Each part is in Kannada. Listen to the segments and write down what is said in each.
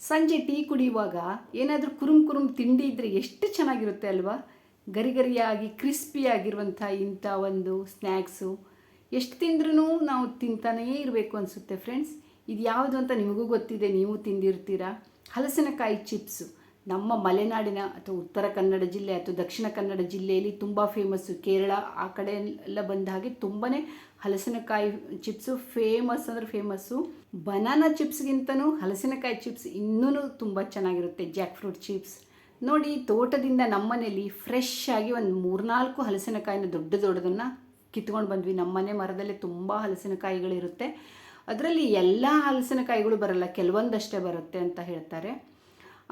ಸಂಜೆ ಟೀ ಕುಡಿಯುವಾಗ ಏನಾದರೂ ಕುರುಮ್ ಕುರುಮ್ ತಿಂಡಿ ಇದ್ದರೆ ಎಷ್ಟು ಚೆನ್ನಾಗಿರುತ್ತೆ ಅಲ್ವಾ? ಗರಿಗರಿಯಾಗಿ, ಕ್ರಿಸ್ಪಿಯಾಗಿರುವಂಥ ಇಂಥ ಒಂದು ಸ್ನ್ಯಾಕ್ಸು. ಎಷ್ಟು ತಿಂದ್ರೂ ನಾವು ತಿಂತಾನೇ ಇರಬೇಕು ಅನಿಸುತ್ತೆ ಫ್ರೆಂಡ್ಸ್ ಇದು ಯಾವುದು ಅಂತ ನಿಮಗೂ ಗೊತ್ತಿದೆ, ನೀವು ತಿಂದಿರ್ತೀರಾ? ಹಲಸಿನಕಾಯಿ ಚಿಪ್ಸು. ನಮ್ಮ ಮಲೆನಾಡಿನ ಅಥವಾ ಉತ್ತರ ಕನ್ನಡ ಜಿಲ್ಲೆ ಅಥವಾ ದಕ್ಷಿಣ ಕನ್ನಡ ಜಿಲ್ಲೆಯಲ್ಲಿ ತುಂಬ ಫೇಮಸ್ಸು ಕೇರಳ ಆ ಕಡೆ ಎಲ್ಲ ಬಂದ ಹಾಗೆ ತುಂಬಾ ಹಲಸಿನಕಾಯಿ ಚಿಪ್ಸು ಫೇಮಸ್ ಅಂದರೆ ಫೇಮಸ್ಸು ಬನಾನಾ ಚಿಪ್ಸ್ಗಿಂತನೂ ಹಲಸಿನಕಾಯಿ ಚಿಪ್ಸ್ ಇನ್ನೂ ತುಂಬ ಚೆನ್ನಾಗಿರುತ್ತೆ ಜಾಕ್ ಫ್ರೂಟ್ ಚಿಪ್ಸ್ ನೋಡಿ, ತೋಟದಿಂದ ನಮ್ಮನೇಲಿ ಫ್ರೆಶ್ ಆಗಿ ಒಂದು ಮೂರ್ನಾಲ್ಕು ಹಲಸಿನಕಾಯಿನ ದೊಡ್ಡ ದೊಡ್ಡದನ್ನು ಕಿತ್ಕೊಂಡು ಬಂದ್ವಿ. ನಮ್ಮನೆ ಮರದಲ್ಲೇ ತುಂಬ ಹಲಸಿನಕಾಯಿಗಳಿರುತ್ತೆ. ಅದರಲ್ಲಿ ಎಲ್ಲ ಹಲಸಿನಕಾಯಿಗಳು ಬರಲ್ಲ, ಕೆಲವೊಂದಷ್ಟೇ ಬರುತ್ತೆ ಅಂತ ಹೇಳ್ತಾರೆ.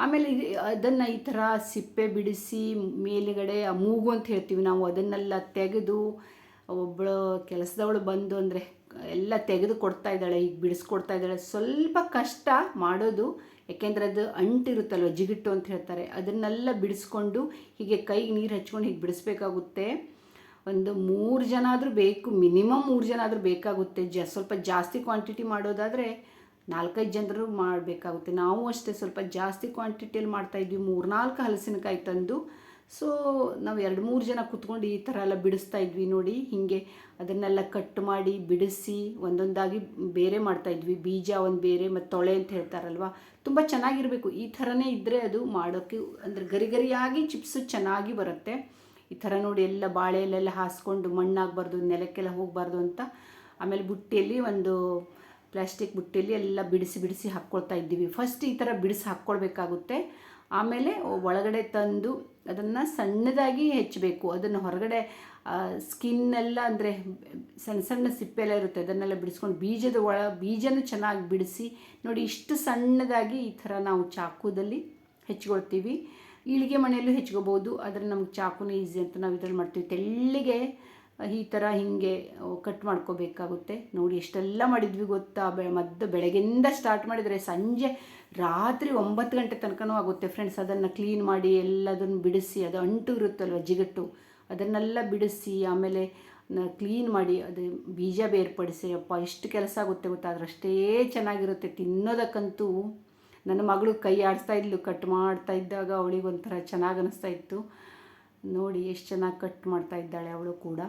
ಆಮೇಲೆ ಇದು ಅದನ್ನು ಈ ಥರ ಸಿಪ್ಪೆ ಬಿಡಿಸಿ ಮೇಲುಗಡೆ ಮೂಗು ಅಂತ ಹೇಳ್ತೀವಿ ನಾವು, ಅದನ್ನೆಲ್ಲ ತೆಗೆದು ಒಬ್ಬಳು ಕೆಲಸದವಳು ಬಂದು ಅಂದರೆ ಎಲ್ಲ ತೆಗೆದು ಕೊಡ್ತಾ ಇದ್ದಾಳೆ, ಈಗ ಬಿಡಿಸ್ಕೊಡ್ತಾ ಇದ್ದಾಳೆ. ಸ್ವಲ್ಪ ಕಷ್ಟ ಮಾಡೋದು, ಯಾಕೆಂದರೆ ಅದು ಅಂಟಿರುತ್ತಲ್ವ, ಜಿಗಿಟ್ಟು ಅಂತ ಹೇಳ್ತಾರೆ. ಅದನ್ನೆಲ್ಲ ಬಿಡಿಸ್ಕೊಂಡು ಹೀಗೆ ಕೈಗೆ ನೀರು ಹಚ್ಕೊಂಡು ಹೀಗೆ ಬಿಡಿಸ್ಬೇಕಾಗುತ್ತೆ. ಒಂದು ಮೂರು ಜನ ಆದರೂ ಬೇಕು, ಮಿನಿಮಮ್ ಮೂರು ಜನ ಆದರೂ ಬೇಕಾಗುತ್ತೆ. ಜ ಸ್ವಲ್ಪ ಜಾಸ್ತಿ ಕ್ವಾಂಟಿಟಿ ಮಾಡೋದಾದರೆ ನಾಲ್ಕೈದು ಜನರು ಮಾಡಬೇಕಾಗುತ್ತೆ. ನಾವು ಅಷ್ಟೇ ಸ್ವಲ್ಪ ಜಾಸ್ತಿ ಕ್ವಾಂಟಿಟಿಯಲ್ಲಿ ಮಾಡ್ತಾಯಿದ್ವಿ ಮೂರ್ನಾಲ್ಕು ಹಲಸಿನಕಾಯಿ ತಂದು. ಸೊ ನಾವು ಎರಡು ಮೂರು ಜನ ಕುತ್ಕೊಂಡು ಈ ಥರ ಎಲ್ಲ ಬಿಡಿಸ್ತಾ ಇದ್ವಿ ನೋಡಿ. ಹೀಗೆ ಅದನ್ನೆಲ್ಲ ಕಟ್ ಮಾಡಿ, ಬಿಡಿಸಿ, ಒಂದೊಂದಾಗಿ ಬೇರೆ ಮಾಡ್ತಾಯಿದ್ವಿ ಬೀಜ ಒಂದು ಬೇರೆ ಮತ್ತು ತೊಳೆ ಅಂತ ಹೇಳ್ತಾರಲ್ವ? ತುಂಬ ಚೆನ್ನಾಗಿರಬೇಕು. ಈ ಥರನೇ ಇದ್ದರೆ ಅದು ಮಾಡೋಕ್ಕೆ ಅಂದರೆ ಗರಿ ಗರಿಯಾಗಿ ಚಿಪ್ಸು ಚೆನ್ನಾಗಿ ಬರುತ್ತೆ. ಈ ಥರ ನೋಡಿ ಎಲ್ಲ ಬಾಳೆಯಲ್ಲೆಲ್ಲ ಹಾಸ್ಕೊಂಡು ಮಣ್ಣಾಗಬಾರ್ದು, ನೆಲಕ್ಕೆಲ್ಲ ಹೋಗಬಾರ್ದು ಅಂತ. ಆಮೇಲೆ ಬುಟ್ಟಿಯಲ್ಲಿ ಒಂದು ಪ್ಲಾಸ್ಟಿಕ್ ಬುಟ್ಟಿಯಲ್ಲಿ ಎಲ್ಲ ಬಿಡಿಸಿ ಬಿಡಿಸಿ ಹಾಕ್ಕೊಳ್ತಾ ಇದ್ದೀವಿ. ಫಸ್ಟ್ ಈ ಥರ ಬಿಡಿಸಿ ಹಾಕ್ಕೊಳ್ಬೇಕಾಗುತ್ತೆ. ಆಮೇಲೆ ಒಳಗಡೆ ತಂದು ಅದನ್ನು ಸಣ್ಣದಾಗಿ ಹೆಚ್ಚಬೇಕು. ಅದನ್ನು ಹೊರಗಡೆ ಸ್ಕಿನ್ನೆಲ್ಲ ಅಂದರೆ ಸಣ್ಣ ಸಣ್ಣ ಸಿಪ್ಪೆಲ್ಲ ಇರುತ್ತೆ. ಅದನ್ನೆಲ್ಲ ಬಿಡಿಸ್ಕೊಂಡು ಬೀಜದ ಒಳ, ಬೀಜನೂ ಚೆನ್ನಾಗಿ ಬಿಡಿಸಿ ನೋಡಿ ಇಷ್ಟು ಸಣ್ಣದಾಗಿ ಈ ಥರ ನಾವು ಚಾಕುದಲ್ಲಿ ಹೆಚ್ಕೊಳ್ತೀವಿ ಇಳಿಗೆ ಮನೆಯಲ್ಲೂ ಹೆಚ್ಕೋಬೋದು ಆದರೆ ನಮ್ಗೆ ಚಾಕುನೇ ಈಸಿ ಅಂತ ನಾವು ಇದ್ರಲ್ಲಿ ಮಾಡ್ತೀವಿ. ತೆಳ್ಳಿಗೆ ಈ ಥರ ಹೀಗೆ ಕಟ್ ಮಾಡ್ಕೋಬೇಕಾಗುತ್ತೆ. ನೋಡಿ, ಎಷ್ಟೆಲ್ಲ ಮಾಡಿದ್ವಿ ಗೊತ್ತಾ? ಬೆ, ಮದ್ದು ಬೆಳಗ್ಗೆಯಿಂದ ಸ್ಟಾರ್ಟ್ ಮಾಡಿದರೆ ಸಂಜೆ ರಾತ್ರಿ ಒಂಬತ್ತು ಗಂಟೆ ತನಕನೂ ಆಗುತ್ತೆ ಫ್ರೆಂಡ್ಸ್ ಅದನ್ನು ಕ್ಲೀನ್ ಮಾಡಿ ಎಲ್ಲದನ್ನು ಬಿಡಿಸಿ, ಅದು ಅಂಟು ಇರುತ್ತಲ್ವ ಜಿಗಟ್ಟು ಅದನ್ನೆಲ್ಲ ಬಿಡಿಸಿ, ಆಮೇಲೆ ಕ್ಲೀನ್ ಮಾಡಿ, ಅದು ಬೀಜ ಬೇರ್ಪಡಿಸಿ, ಅಪ್ಪ, ಎಷ್ಟು ಕೆಲಸ ಆಗುತ್ತೆ ಗೊತ್ತಾ? ಅದರಷ್ಟೇ ಚೆನ್ನಾಗಿರುತ್ತೆ. ತಿನ್ನೋದಕ್ಕಂತೂ ನನ್ನ ಮಗಳು ಕೈ ಆಡಿಸ್ತಾ ಇದ್ಲು ಕಟ್ ಮಾಡ್ತಾ ಇದ್ದಾಗ ಅವಳಿಗೊಂಥರ ಚೆನ್ನಾಗಿ ಅನ್ನಿಸ್ತಾ ಇತ್ತು. ನೋಡಿ ಎಷ್ಟು ಚೆನ್ನಾಗಿ ಕಟ್ ಮಾಡ್ತಾ ಇದ್ದಾಳೆ ಅವಳು ಕೂಡ.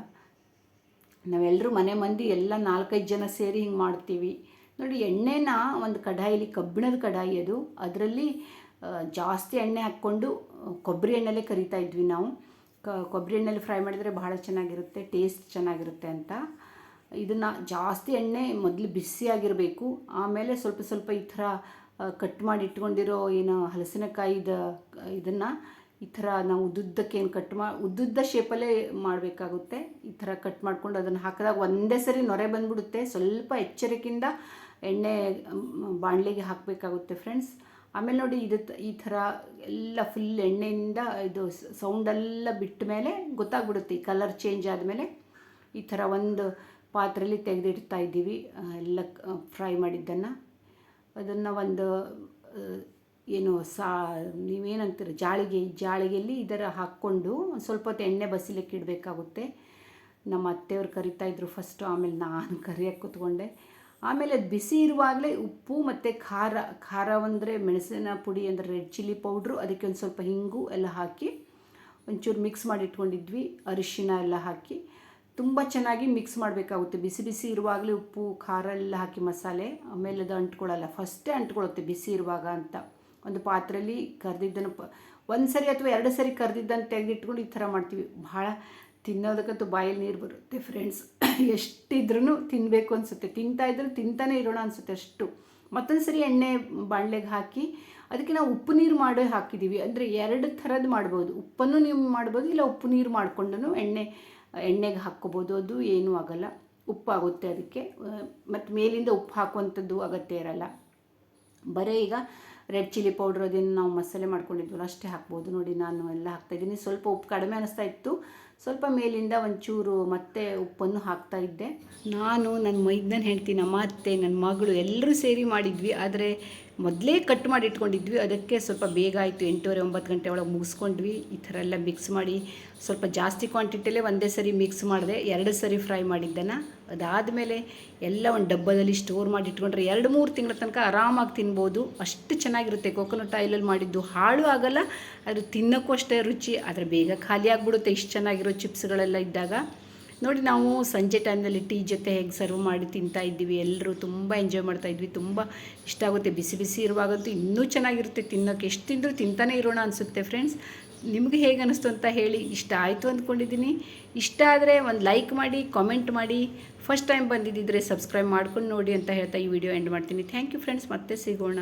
ನಾವೆಲ್ಲರೂ ಮನೆ ಮಂದಿ ಎಲ್ಲ ನಾಲ್ಕೈದು ಜನ ಸೇರಿ ಹಿಂಗೆ ಮಾಡ್ತೀವಿ. ನೋಡಿ ಎಣ್ಣೆನ ಒಂದು ಕಡಾಯಿಲಿ, ಕಬ್ಬಿಣದ ಕಡಾಯಿ ಅದು. ಅದರಲ್ಲಿ ಜಾಸ್ತಿ ಎಣ್ಣೆ ಹಾಕ್ಕೊಂಡು ಕೊಬ್ಬರಿ ಎಣ್ಣೆಲೇ ಕರಿತಾ ಇದ್ವಿ ನಾವು. ಕೊಬ್ಬರಿ ಎಣ್ಣೆಲಿ ಫ್ರೈ ಮಾಡಿದರೆ ಬಹಳ ಚೆನ್ನಾಗಿರುತ್ತೆ, ಟೇಸ್ಟ್ ಚೆನ್ನಾಗಿರುತ್ತೆ ಅಂತ. ಇದನ್ನು ಜಾಸ್ತಿ ಎಣ್ಣೆ ಮೊದಲು ಬಿಸಿಯಾಗಿರಬೇಕು ಆಮೇಲೆ ಸ್ವಲ್ಪ ಸ್ವಲ್ಪ ಈ ಥರ ಕಟ್ ಮಾಡಿ ಇಟ್ಕೊಂಡಿರೋ ಏನು ಹಲಸಿನಕಾಯಿದ, ಇದನ್ನು ಈ ಥರ ನಾವು ಉದ್ದುದ್ದಕ್ಕೇನು ಕಟ್ ಮಾ, ಉದ್ದುದ್ದ ಶೇಪಲ್ಲೇ ಮಾಡಬೇಕಾಗುತ್ತೆ. ಈ ಥರ ಕಟ್ ಮಾಡ್ಕೊಂಡು ಅದನ್ನು ಹಾಕಿದಾಗ ಒಂದೇ ಸರಿ ನೊರೆ ಬಂದ್ಬಿಡುತ್ತೆ. ಸ್ವಲ್ಪ ಎಚ್ಚರಿಕೆಯಿಂದ ಎಣ್ಣೆ ಬಾಣಲೆಗೆ ಹಾಕಬೇಕಾಗುತ್ತೆ ಫ್ರೆಂಡ್ಸ್ ಆಮೇಲೆ ನೋಡಿ ಇದು ಈ ಥರ ಎಲ್ಲ ಫುಲ್ ಎಣ್ಣೆಯಿಂದ ಇದು ಸೌಂಡೆಲ್ಲ ಬಿಟ್ಟ ಮೇಲೆ ಗೊತ್ತಾಗ್ಬಿಡುತ್ತೆ. ಈ ಕಲರ್ ಚೇಂಜ್ ಆದಮೇಲೆ ಈ ಥರ ಒಂದು ಪಾತ್ರೆಯಲ್ಲಿ ತೆಗೆದಿಡ್ತಾ ಇದ್ದೀವಿ. ಎಲ್ಲ ಫ್ರೈ ಮಾಡಿದ್ದನ್ನು. ಅದನ್ನು ಒಂದು ಏನು ಸಾ, ನೀವೇನಂತೀರ? ಜಾಳಿಗೆ ಜಾಳಿಗೆಯಲ್ಲಿ ಇದರ ಹಾಕ್ಕೊಂಡು ಸ್ವಲ್ಪ ಹೊತ್ತು ಎಣ್ಣೆ ಬಸಿಲಿಕ್ಕೆ ಇಡಬೇಕಾಗುತ್ತೆ. ನಮ್ಮ ಅತ್ತೆಯವ್ರು ಕರಿತಾ ಇದ್ರು ಫಸ್ಟು ಆಮೇಲೆ ನಾನು ಕರಿಯಕ್ಕೆ ಕೂತ್ಕೊಂಡೆ. ಆಮೇಲೆ ಅದು ಬಿಸಿ ಇರುವಾಗಲೇ ಉಪ್ಪು ಮತ್ತು ಖಾರ ಖಾರ ಅಂದರೆ ಮೆಣಸಿನ ಪುಡಿ ಅಂದರೆ ರೆಡ್ ಚಿಲ್ಲಿ ಪೌಡ್ರು ಅದಕ್ಕೆ ಒಂದು ಸ್ವಲ್ಪ ಹಿಂಗು ಎಲ್ಲ ಹಾಕಿ ಒಂಚೂರು ಮಿಕ್ಸ್ ಮಾಡಿ ಇಟ್ಕೊಂಡಿದ್ವಿ. ಅರಿಶಿನ ಎಲ್ಲ ಹಾಕಿ ತುಂಬ ಚೆನ್ನಾಗಿ ಮಿಕ್ಸ್ ಮಾಡಬೇಕಾಗುತ್ತೆ. ಬಿಸಿ ಬಿಸಿ ಇರುವಾಗಲೇ ಉಪ್ಪು, ಖಾರ ಎಲ್ಲ ಹಾಕಿ ಮಸಾಲೆ, ಆಮೇಲೆ ಅದು ಅಂಟ್ಕೊಳ್ಳಲ್ಲ. ಫಸ್ಟೇ ಅಂಟ್ಕೊಳ್ಳುತ್ತೆ ಬಿಸಿ ಇರುವಾಗ ಅಂತ. ಒಂದು ಪಾತ್ರೆಯಲ್ಲಿ ಕರೆದಿದ್ದನ್ನು ಪ, ಒಂದು ಸರಿ ಅಥವಾ ಎರಡು ಸರಿ ಕರೆದಿದ್ದನ್ನು ತೆಗೆದಿಟ್ಕೊಂಡು ಈ ಥರ ಮಾಡ್ತೀವಿ. ಭಾಳ ತಿನ್ನೋದಕ್ಕಂತೂ ಬಾಯಲ್ಲಿ ನೀರು ಬರುತ್ತೆ ಫ್ರೆಂಡ್ಸ್. ಎಷ್ಟಿದ್ರೂ ತಿನ್ನಬೇಕು ಅನಿಸುತ್ತೆ. ತಿಂತಾಯಿದ್ರೆ ತಿಂತಾನೆ ಇರೋಣ ಅನಿಸುತ್ತೆ ಅಷ್ಟು. ಮತ್ತೊಂದು ಸರಿ ಎಣ್ಣೆ ಬಾಣಲೆಗೆ ಹಾಕಿ ಅದಕ್ಕೆ ನಾವು ಉಪ್ಪು ನೀರು ಮಾಡಿ ಹಾಕಿದ್ದೀವಿ ಅಂದರೆ ಎರಡು ಥರದ್ದು ಮಾಡ್ಬೋದು. ಉಪ್ಪನ್ನು ನೀವು ಮಾಡ್ಬೋದು ಇಲ್ಲ ಉಪ್ಪು ನೀರು ಮಾಡಿಕೊಂಡು ಎಣ್ಣೆ, ಎಣ್ಣೆಗೆ ಹಾಕ್ಕೋಬೋದು. ಅದು ಏನೂ ಆಗೋಲ್ಲ. ಉಪ್ಪಾಗುತ್ತೆ ಅದಕ್ಕೆ. ಮತ್ತು ಮೇಲಿಂದ ಉಪ್ಪು ಹಾಕುವಂಥದ್ದು ಅಗತ್ಯ ಇರಲ್ಲ. ಬರೀ ಈಗ ರೆಡ್ ಚಿಲ್ಲಿ ಪೌಡ್ರ್ ಅದನ್ನು ನಾವು ಮಸಾಲೆ ಮಾಡ್ಕೊಂಡಿದ್ವಲ್ಲ, ಅಷ್ಟೇ ಹಾಕ್ಬೋದು. ನೋಡಿ, ನಾನು ಎಲ್ಲ ಹಾಕ್ತಾಯಿದ್ದೀನಿ ಸ್ವಲ್ಪ ಉಪ್ಪು ಕಡಿಮೆ ಅನ್ನಿಸ್ತಾ ಇತ್ತು. ಸ್ವಲ್ಪ ಮೇಲಿಂದ ಒಂಚೂರು ಮತ್ತೆ ಉಪ್ಪನ್ನು ಹಾಕ್ತಾ ಇದ್ದೆ. ನಾನು ನನ್ನ ಮೈದನ ಹೇಳ್ತೀನಿ ನಮ್ಮ ಅತ್ತೆ ನನ್ನ ಮಗಳು ಎಲ್ಲರೂ ಸೇರಿ ಮಾಡಿದ್ವಿ. ಆದರೆ ಮೊದಲೇ ಕಟ್ ಮಾಡಿ ಇಟ್ಕೊಂಡಿದ್ವಿ. ಅದಕ್ಕೆ ಸ್ವಲ್ಪ ಬೇಗ ಆಯಿತು. ಎಂಟೂವರೆ ಒಂಬತ್ತು ಗಂಟೆ ಒಳಗೆ ಮುಗಿಸ್ಕೊಂಡ್ವಿ. ಈ ಥರ ಎಲ್ಲ ಮಿಕ್ಸ್ ಮಾಡಿ ಸ್ವಲ್ಪ ಜಾಸ್ತಿ ಕ್ವಾಂಟಿಟಿಯಲ್ಲೇ ಒಂದೇ ಸರಿ ಮಿಕ್ಸ್ ಮಾಡಿದೆ. ಎರಡು ಸರಿ ಫ್ರೈ ಮಾಡಿದ್ದನ್ನು ಅದಾದಮೇಲೆ ಎಲ್ಲ ಒಂದು ಡಬ್ಬದಲ್ಲಿ ಸ್ಟೋರ್ ಮಾಡಿ ಇಟ್ಕೊಂಡ್ರೆ ಎರಡು, ಮೂರು ತಿಂಗಳ ತನಕ ಆರಾಮಾಗಿ ತಿನ್ಬೋದು. ಅಷ್ಟು ಚೆನ್ನಾಗಿರುತ್ತೆ ಕೊಕೊನಟ್ ಆಯಿಲಲ್ಲಿ ಮಾಡಿದ್ದು. ಹಾಳು ಆಗಲ್ಲ ಅದು ತಿನ್ನೋಕ್ಕೂ ಅಷ್ಟೇ ರುಚಿ, ಆದರೆ ಬೇಗ ಖಾಲಿ ಆಗಿಬಿಡುತ್ತೆ ಇಷ್ಟು ಚೆನ್ನಾಗಿರೋ ಚಿಪ್ಸ್ಗಳೆಲ್ಲ ಇದ್ದಾಗ. ನೋಡಿ, ನಾವು ಸಂಜೆ ಟೈಮ್ನಲ್ಲಿ ಟೀ ಜೊತೆ ಹೇಗೆ ಸರ್ವ್ ಮಾಡಿ ತಿಂತಾ ಇದ್ದೀವಿ. ಎಲ್ಲರೂ ತುಂಬ ಎಂಜಾಯ್ ಮಾಡ್ತಾ ಇದ್ವಿ. ತುಂಬ ಇಷ್ಟ ಆಗುತ್ತೆ. ಬಿಸಿ ಬಿಸಿ ಇರುವಾಗಂತೂ ಇನ್ನೂ ಚೆನ್ನಾಗಿರುತ್ತೆ ತಿನ್ನೋಕ್ಕೆ ಎಷ್ಟು ತಿಂದರೂ ತಿಂತಾನೆ ಇರೋಣ ಅನಿಸುತ್ತೆ ಫ್ರೆಂಡ್ಸ್ ನಿಮಗೆ ಹೇಗೆ ಅನ್ನಿಸ್ತು ಅಂತ ಹೇಳಿ ಇಷ್ಟ ಆಯಿತು ಅಂದ್ಕೊಂಡಿದ್ದೀನಿ. ಇಷ್ಟ ಆದರೆ ಒಂದು ಲೈಕ್ ಮಾಡಿ ಕಾಮೆಂಟ್ ಮಾಡಿ. ಫಸ್ಟ್ ಟೈಮ್ ಬಂದಿದ್ದಿದ್ರೆ ಸಬ್ಸ್ಕ್ರೈಬ್ ಮಾಡ್ಕೊಂಡು ನೋಡಿ ಅಂತ ಹೇಳ್ತಾ ಈ ವಿಡಿಯೋ ಎಂಡ್ ಮಾಡ್ತೀನಿ. ಥ್ಯಾಂಕ್ ಯು ಫ್ರೆಂಡ್ಸ್ ಮತ್ತೆ ಸಿಗೋಣ.